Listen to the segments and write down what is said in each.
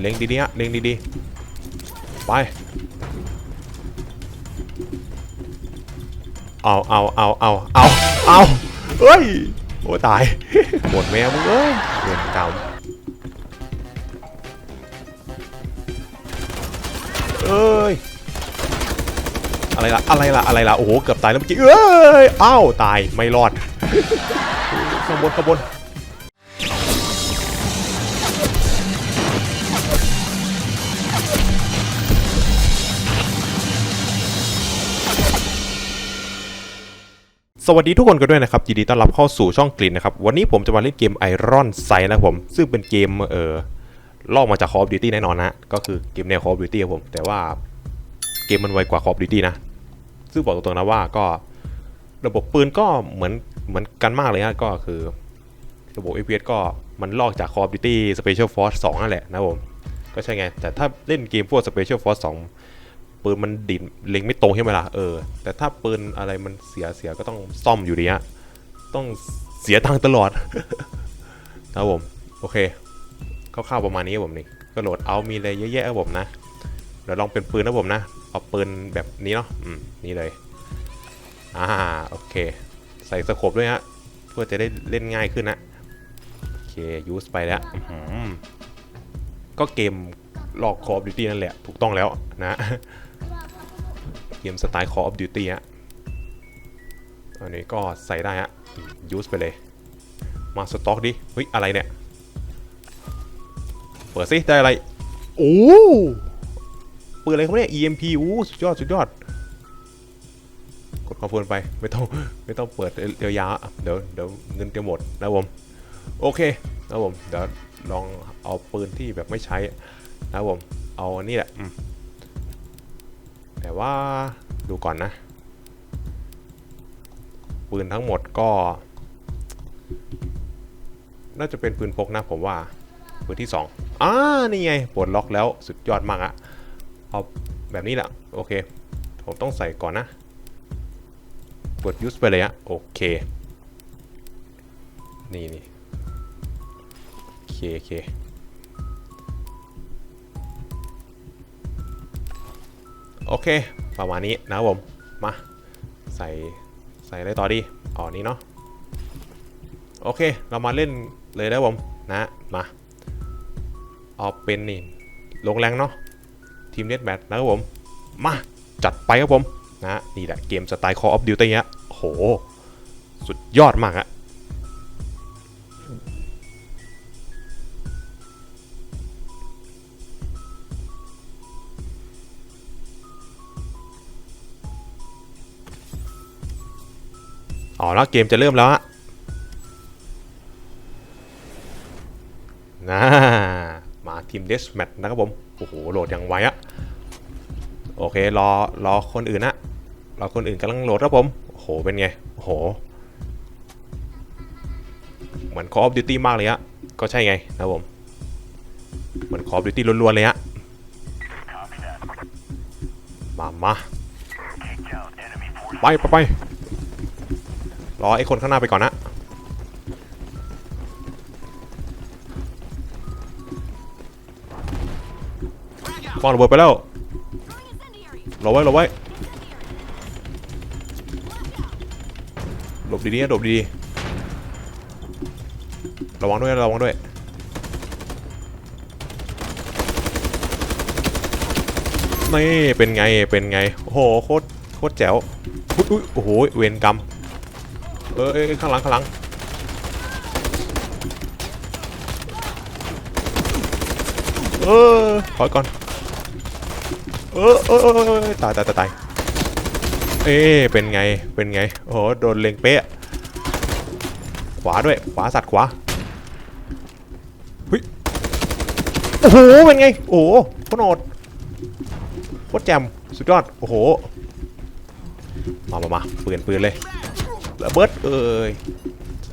เล็งดีๆฮะเล็งดีๆไปเอาเอาเอาเอาเอาเอาเฮ้ยโอ้ตายหมดแมวมึงเอ้ยเวรกรรมเอ้ยอะไรล่ะอะไรล่ะอะไรล่ะโอ้โหเกือบตายแล้วเมื่อกี้เอ้ยอ้าวตายไม่รอดข้างบนข้างบน สวัสดีทุกคนกันด้วยนะครับยินดีต้อนรับเข้าสู่ช่องกลิ่นนะครับ วันนี้ผมจะมาเล่นเกม Iron Sight นะผม ซึ่งเป็นเกมเออลอกมาจาก Call of Duty แน่นอนนะ ก็คือเกมแนว Call of Duty ผม แต่ว่าเกมมันไวกว่า Call of Duty นะ ซึ่งบอกตรงๆนะว่าก็ระบบปืนก็เหมือนเหมือนกันมากเลยฮะก็คือระบบ FPS ก็มันลอกจาก Call of Duty Special Force 2นั่นแหละนะผม ก็ใช่ไง แต่ถ้าเล่นเกมพวก Special Force 2 ปืนมันดินเล็งไม่ตรงใช่ไหมล่ะเออ แต่ถ้าปืนอะไรมันเสียเสียก็ต้องซ่อมอยู่ดีฮะต้องเสียตังตลอดนะครับผม โอเคคร่าวๆประมาณนี้ครับผมนี่ก็โหลดเอามีอะไรเยอะแยะครับผมนะเดี๋ยวลองเป็นปืนนะผมนะเอาปืนแบบนี้เนาะอืมนี่เลยอ่าโอเค ใส่สโคปด้วยฮะเพื่อจะได้เล่นง่ายขึ้นนะโอเคยูสไปแล้วก็เกมหลอก Call of Duty นั่นแหละ ถูกต้องแล้วนะ เกมสไตล์ Call of Duty ฮะอันนี้ก็ใส่ได้ฮะยูสไปเลย มาสต็อกดิเฮ้ยอะไรเนี่ย เปิดสิได้อะไร โอ้ปืนอะไรเขาเนี่ย EMP โอ้สุดยอด สุดยอด กดคอนเฟิร์มไป ไม่ต้อง ไม่ต้องเปิดเดี๋ยวยาเดี๋ยวเดี๋ยวเงินจะหมดนะผม โอเคนะผม เดี๋ยวลองเอาปืนที่แบบไม่ใช้นะผม เอาอันนี้แหละ แต่ว่าดูก่อนนะ ปืนทั้งหมดก็ น่าจะเป็นปืนพกนะผมว่า ปืนที่2อ่านี่ไงปลดล็อกแล้วสุดยอดมากอะเอาแบบนี้แหละโอเค ผมต้องใส่ก่อนนะ กดยูสไปเลยอะโอเค นี่นี่โอเคโอเค โอเค ประมาณนี้นะครับผม มา ใส่ใส่อะไรต่อดีอ๋อนี้เนาะ โอเค เรามาเล่นเลยนะครับผม นะมา เอาเป็นนี่ ลงแรงเนาะ ทีมเน็ตแมทนะครับผม มา จัดไปครับผม นะ นี่แหละเกมสไตล์ Call of Duty ฮะโห สุดยอดมากอะ อ๋อแล้วเกมจะเริ่มแล้วฮะนะมาทีมเดสแมทนะครับผม โอ้โห โหลดอย่างไวอะโอเค รอ รอคนอื่นนะรอคนอื่นกำลังโหลดครับผม โอ้โห เป็นไง โอ้โห เหมือน Call of Duty มากเลยฮะ ก็ใช่ไงนะครับผม เหมือน Call of Duty ล้วนๆเลยฮะ มามาไปไปไป รอไอ้คนข้างหน้าไปก่อนนะวางระเบิดไปแล้วรอไว้รอไว้หลบดีๆนะหลบดีๆระวังด้วยระวังด้วยนี่เป็นไงเป็นไงโอ้โหโคตรโคตรแจ๋วอุ๊ยอุ๊ยโอ้โหเวรกรรม เออเอยข้างหลังข้างหลังเออถอยก่อนเออเออเออตายตายตายตายเอ๊เป็นไงเป็นไงโอ้โหโดนเล็งเป๊ะขวาด้วยขวาสัตว์ขวาเฮ้ยโอ้โหเป็นไงโอ้โหโคตรโหดโคตรแจ่มสุดยอดโอ้โหมามามาปืนปืนเลย ระเบิดเอ้ย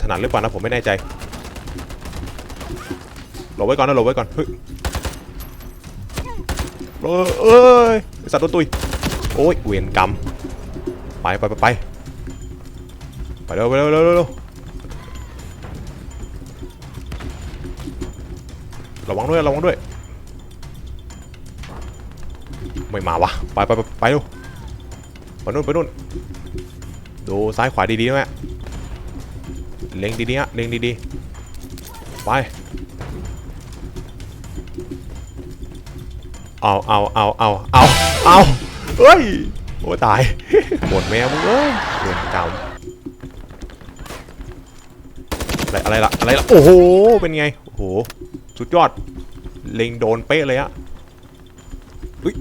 ถนัดหรือเปล่านะผมไม่แน่ใจหลบไว้ก่อนนะหลบไว้ก่อนเฮ้ยเอ้ยสัตว์โดนตุยโอ้ยเวรกรรมไปไปไปไปไปเร็วไปเร็วเร็วเร็วเร็วระวังด้วยระวังด้วยไม่มาวะไปไปไปไปดูไปนู่นไปนู่น ดูซ้ายขวาดีๆนะแม่เล็งดีๆฮะเล็งดีๆ ไป เอาเอาเอาเอาเอาเอาเฮ้ย โอ้ตายหมดแมวมึงเอ้ยเวรกรรมอะไรอะไรล่ะ อะไรล่ะ โอ้โห เป็นไง โอ้โห สุดยอด เล็งโดนเป๊ะเลยอะอุ้ย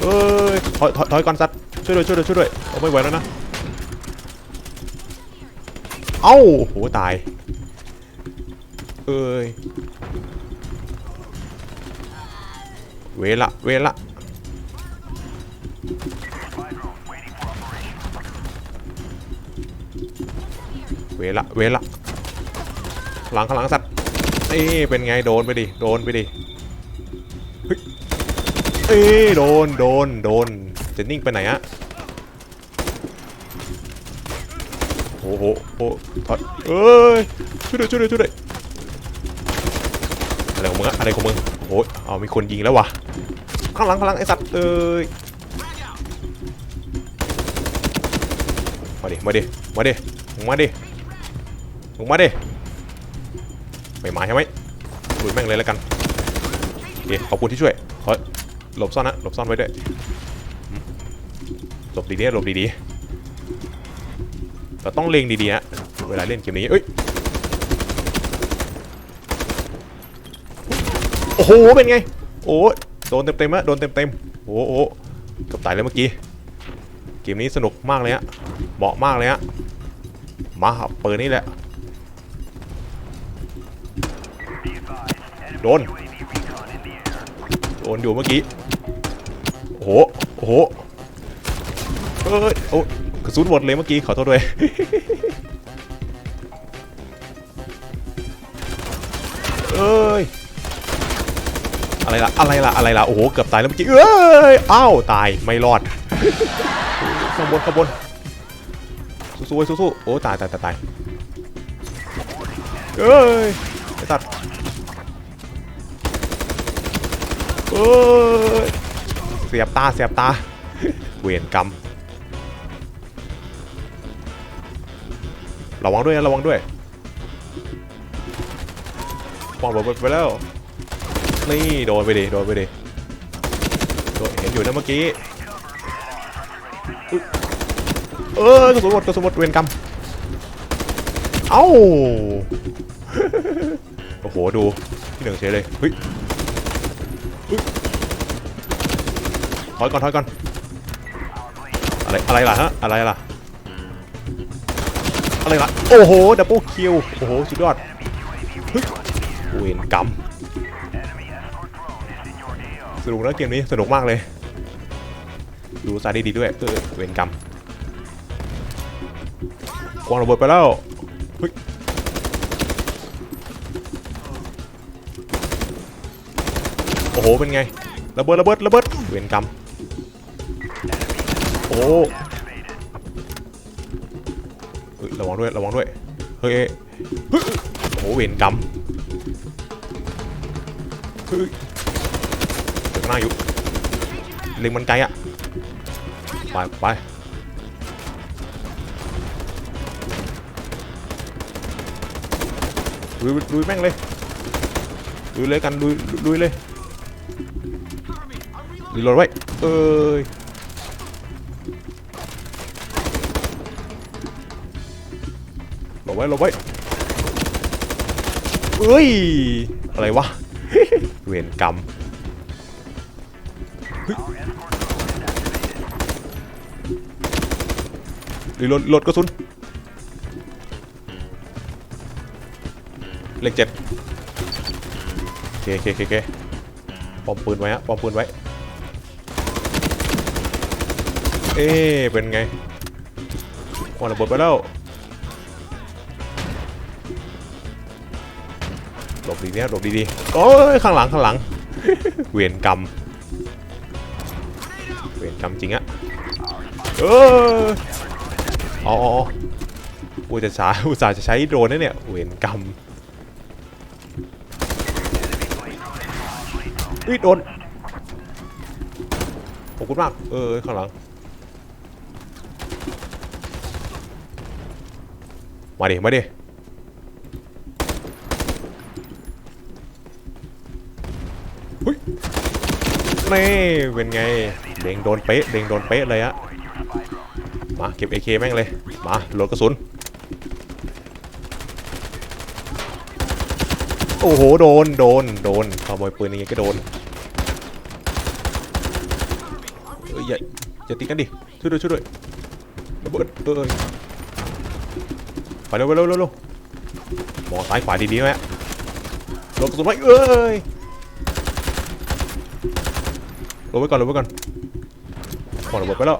เอ้ยถอยถอยถอยก่อนสัตว์ ช่วยด้วยช่วยด้วยช่วยด้วยเอาไม่ไหวแล้วนะ เอ้าโอ้โหตาย เอ้ย เวละเวละเวละเวละหลังข้างหลังสัตว์นี่เป็นไงโดนไปดิโดนไปดิเฮ้ยเอ้ยโดนโดนโดน จะนิ่งไปไหนอะโอ้โหโอ้ถอยเอ้ยช่วยด้วยช่วยด้วยช่วยด้วยอะไรของมึงอะอะไรของมึงโอ้ยเอามีคนยิงแล้ววะข้างหลังข้างหลังไอสัตว์เอ้ยมาดิมาดิมาดิมึงมาดิลงมาดิไม่มาใช่ไหมลุยแม่งเลยแล้วกันโอเคขอบคุณที่ช่วยขอหลบซ่อนนะหลบซ่อนไว้ด้วย หลบดีๆหลบดีๆเราต้องเล็งดีๆฮะเวลาเล่นเกมนี้เอ้ยโอ้โหเป็นไงโอ้โดนเต็มๆอะโดนเต็มๆโอ้โหกับตายเลยเมื่อกี้เกมนี้สนุกมากเลยฮะเหมาะมากเลยฮะมาเปิดนี่แหละโดนโดนอยู่เมื่อกี้ เอ้ยโอ้กระสุนหมดเลยเมื่อกี้ขอโทษด้วยเอ้ยอะไรล่ะอะไรล่ะอะไรล่ะโอ้โหเกือบตายแล้วเมื่อกี้เอ้ยอ้าวตายไม่รอดข้างบนข้างบนสู้ๆสู้ๆโอ้ตายตายตายตายเอ้ยไอ้ตัดเอ้ยเสียบตาเสียบตาเวรกรรม ระวังด้วยนะระวังด้วยปองระเบิดไปแล้ว นี่โดนไปดิโดนไปดิโดนเห็นอยู่นะเมื่อกี้เออกระสุนหมดกระสุนหมดเวรกรรมเอ้าโอ้โหดูที่หนึ่งเฉยเลยเฮ้ยถอยก่อนถอยก่อนอะไรอะไรล่ะฮะอะไรล่ะ อะไรล่ะโอ้โหดับเบิลคิวโอ้โหสุดยอดเวรกรรมสนุกนะเกมนี้สนุกมากเลย ดูซาดีดีด้วยเออเวรกรรมกวางระเบิดไปแล้วโอ้โหเป็นไงระเบิดระเบิดระเบิดเวรกรรมโอ้ ระวังด้วยระวังด้วย เฮ้ยโอ้โหเวรกรรมเฮ้ยเดี๋ยวข้างหน้าอยู่เล็งมันไกลอะไปไปลุยลุยแม่งเลยลุยเลยกันลุยลุยเลยรีโหลดไว้เอ้ย ไว้หลบไว้เอ้ย อะไรวะ เวรกรรมเฮ้ยรีโหลดโหลดกระสุนเลขเจ็ดโอเคโอเคโอเคเคปอมปืนไว้ฮะปอมปืนไว้ เอ๊เป็นไงควันระเบิดไปแล้ว หลบดีเนี่ยหลบดีๆโอ้ยข้างหลังข้างหลัง เวรกรรม เวรกรรมจริงอะเอออ๋ออุตส่าห์อุตส่าห์จะใช้โดรนนะเนี่ย เวรกรรมอุ้ยโดนขอบคุณมาก เออข้างหลัง มาดิ มาดิ นี่เป็นไงเด้งโดนเป๊ะเด้งโดนเป๊ะเลยอะมาเก็บ AK แม่งเลย มาโหลดกระสุน โอ้โห โดน โดน โดนขโมยปืนอย่างงี้ก็โดนเอ้ยอย่าอย่าตีกันดิ ช่วยด้วยช่วยด้วยระเบิดเอ้ยไปเร็วไปเร็วเร็วเร็วมองซ้ายขวาดีๆไหมโหลดกระสุนไว้เอ้ยลง ไว้ก่อนลงไว้ก่อนหมดระเบิดไปแล้ว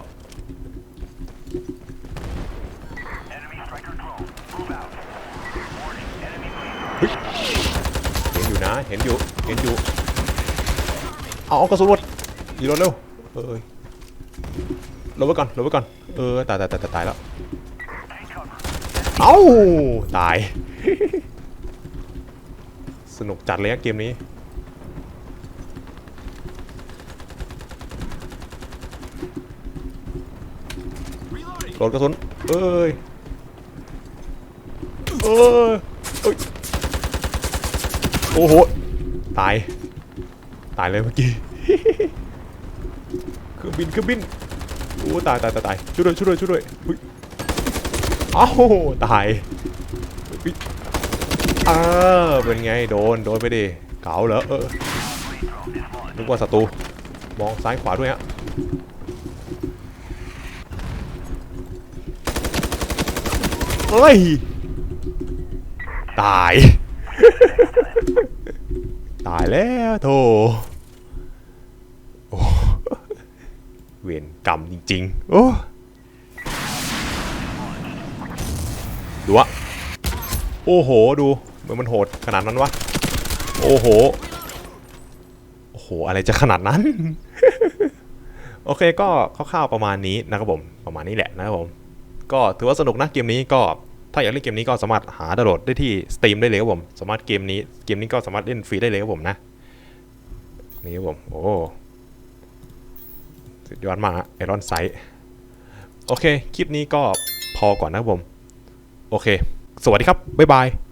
เห็นอยู่นะ เห็นอยู่ เห็นอยู่ เอาเอากระสุนหมดยีรถเร็ว เอ้ยลงไว้ก่อนลงไว้ก่อน เออ ตายตายตายตายตายแล้ว เอ้า ตาย สนุกจัดเลยอะเกมนี้ หลดกระสุนเอ้ยเอ้ยเอ้ยโอ้โห ตาย ตายเลยเมื่อกี้เครื่องบินเครื่องบินโอ้ตายตายตายตายช่วยด้วยช่วยด้วยช่วยด้วยอุ๊ยเอ้าวตายอุ๊ยอ่าเป็นไงโดนโดนไปดิเก๋าเหรอเออนึกว่าศัตรูมองซ้ายขวาด้วยฮะ เฮ้ย ตาย ตายแล้วโธ่โอ้เวรกรรมจริง ๆ โอ้ดูอะโอ้โห ดูเหมือนมันโหดขนาดนั้นวะ โอ้โห โอ้โห อะไรจะขนาดนั้น โอเคก็คร่าวๆประมาณนี้นะครับผม ประมาณนี้แหละนะครับผม ก็ถือว่าสนุกนะเกมนี้ก็ถ้าอยากเล่นเกมนี้ก็สามารถหาดาวน์โหลดได้ที่ Steam ได้เลยครับผม สามารถเกมนี้เกมนี้ก็สามารถเล่นฟรีได้เลยครับผมนะ นี่ครับผม โอ้สุดยอดมากไอรอนไซต์โอเค คลิปนี้ก็พอก่อนนะครับผม โอเค สวัสดีครับ บ๊ายบาย